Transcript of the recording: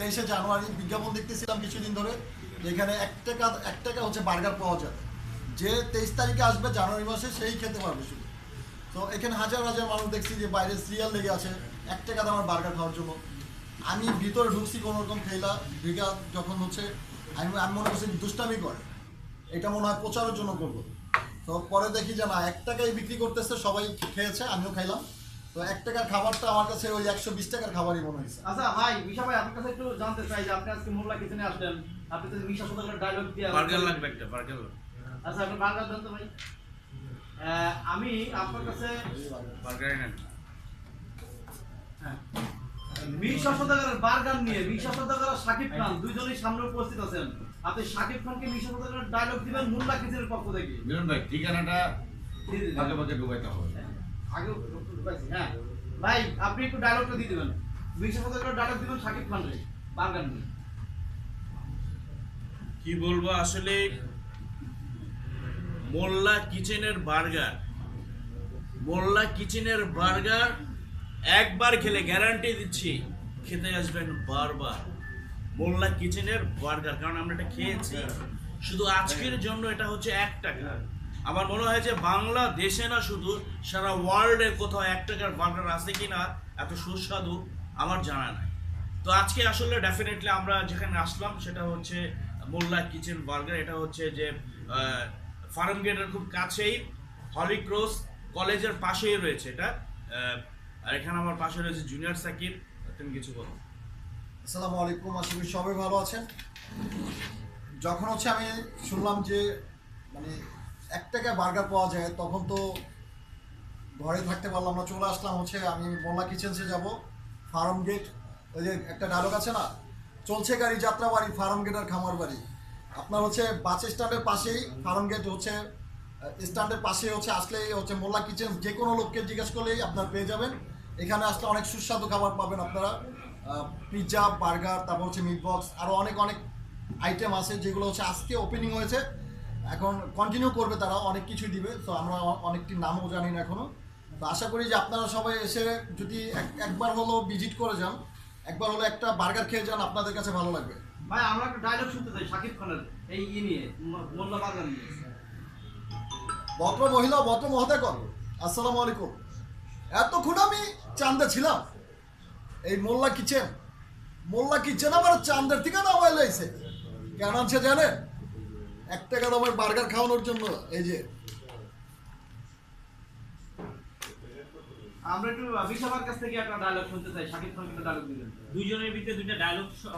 তেইশে জানুয়ারি বিজ্ঞাপন দেখতেছিলাম কিছুদিন ধরে যে এখানে এক টাকা এক টাকা হচ্ছে বার্গার পাওয়া যাবে। যে তেইশ তারিখে আসবে জানুয়ারি মাসে, সেই খেতে পারবে শুধু। তো এখানে হাজার হাজার মানুষ দেখছি যে বাইরে সিরিয়াল লেগে আছে, এক টাকা আমার বার্গার খাওয়ার জন্য। আমি ভিতরে ঢুকছি কোনো রকম খেলা ভিগা যখন হচ্ছে, আমি আমি মনে করছি দুষ্টামি করে। এটা মনে হয় প্রচারের জন্য করব। তো পরে দেখি যে না, এক টাকায় বিক্রি করতেছে, সবাই খেয়েছে, আমিও খাইলাম। তো এক টাকার খাবারটা আমার কাছে ওই একশো বিশ টাকার খাবারই মনে হয়েছে। আচ্ছা ভাই মিশা ভাই আপনার কাছে একটু জানতে চাই যে আপনি আজকে মোল্লা কিচেনে আসলেন। আপনি তো ডায়লগ দিয়ে বার্গার লাগবে একটা বার্গার আচ্ছা আপনি বার্গার দেন তো ভাই। আমি আপনার কাছে বার্গারই নেন। হ্যাঁ, মিশা সদাগরের বার্গার নিয়ে মিশা সদাগর আর শাকিব খান দুইজনই সামনে উপস্থিত আছেন। আপনি শাকিব খানকে মিশা সদাগরের ডায়লগ দিবেন মোল্লা কিচেনের পক্ষ থেকে। মিলন ভাই ঠিকানাটা। ভাগে ভাগে ঢুকাইতে হবে। হ্যাঁ। ভাই, আপনি একটু ডায়লগটা দিয়ে দিবেন। সদাগরের ডায়লগ দিবেন নিয়ে। কি বলব, আসলে মোল্লা কিচেনের বার্গার। মোল্লা কিচেনের বার্গার একবার খেলে গ্যারান্টি দিচ্ছি, খেতে আসবেন বারবার। মোল্লা কিচেনের বার্গার, কারণ আমরা এটা খেয়েছি। শুধু আজকের জন্য এটা হচ্ছে এক টাকা। আমার মনে হয় যে বাংলাদেশে না শুধু সারা ওয়ার্ল্ডে কোথাও এক টাকার বার্গার আছে কি না এত সুস্বাদু আমার জানা নাই। তো আজকে আসলে ডেফিনেটলি আমরা যেখানে আসলাম সেটা হচ্ছে মোল্লা কিচেন বার্গার, এটা হচ্ছে যে ফার্ম গেটের খুব কাছেই, হলি ক্রস কলেজের পাশেই রয়েছে এটা। আর এখানে আমার পাশে রয়েছে জুনিয়র সাকিব, তুমি কিছু বলো। আসসালামু আলাইকুম করি সবাই ভালো আছেন। যখন হচ্ছে আমি শুনলাম যে মানে এক টাকায় বার্গার পাওয়া যায়, তখন তো ঘরে থাকতে পারলাম না, চলে আসলাম হচ্ছে আমি মোল্লা কিচেন্সে যাব, ফার্ম গেট ওই যে একটা ডায়লগ আছে না? চলছে গাড়ি, যাত্রা বাড়ি, ফার্ম গেট আর খামার বাড়ি। আপনার হচ্ছে বাস স্ট্যান্ডের পাশেই, ফার্ম গেট হচ্ছে স্ট্যান্ডের পাশে হচ্ছে, আসলেই হচ্ছে মোল্লা কিচেন যে কোনো লোককে জিজ্ঞেস করলেই আপনার পেয়ে যাবেন। এখানে আসলে অনেক সুস্বাদু খাবার পাবেন আপনারা পিৎজা বার্গার তারপর হচ্ছে মিট বক্স আরও অনেক অনেক আইটেম আছে যেগুলো হচ্ছে আজকে ওপেনিং হয়েছে। এখন কন্টিনিউ করবে তারা অনেক কিছুই দিবে তো আমরা অনেকটি নামও জানি না এখনও তো আশা করি যে আপনারা সবাই এসে যদি এক- একবার হলো ভিজিট করে যান একবার হলো একটা বার্গার খেয়ে যান আপনাদের কাছে ভালো লাগবে। ভাই আমরা একটা ডায়লগ শুনতে চাই শাকিব খানের এই ই নিয়ে মোল্লা বার্গার নিয়ে। ভদ্র মহিলা ভদ্র মহোদয়গণ আসসালামু আলাইকুম। এতক্ষণ আমি চান্দে ছিলাম। এই মোল্লা কিচেন মোল্লা কিচেন আমার চান্দের থেকে না আমার লাইছে কেন আছে জানেন? এক টাকা দামের বার্গার খাওয়ানোর জন্য, এই যে। আমরা একটু বিশাবার কাছ থেকে একটা ডায়লগ শুনতে চাই। শাকিব খান ডায়লগ দিলেন। দুইজনের ভিতরে দুইটা ডায়লগ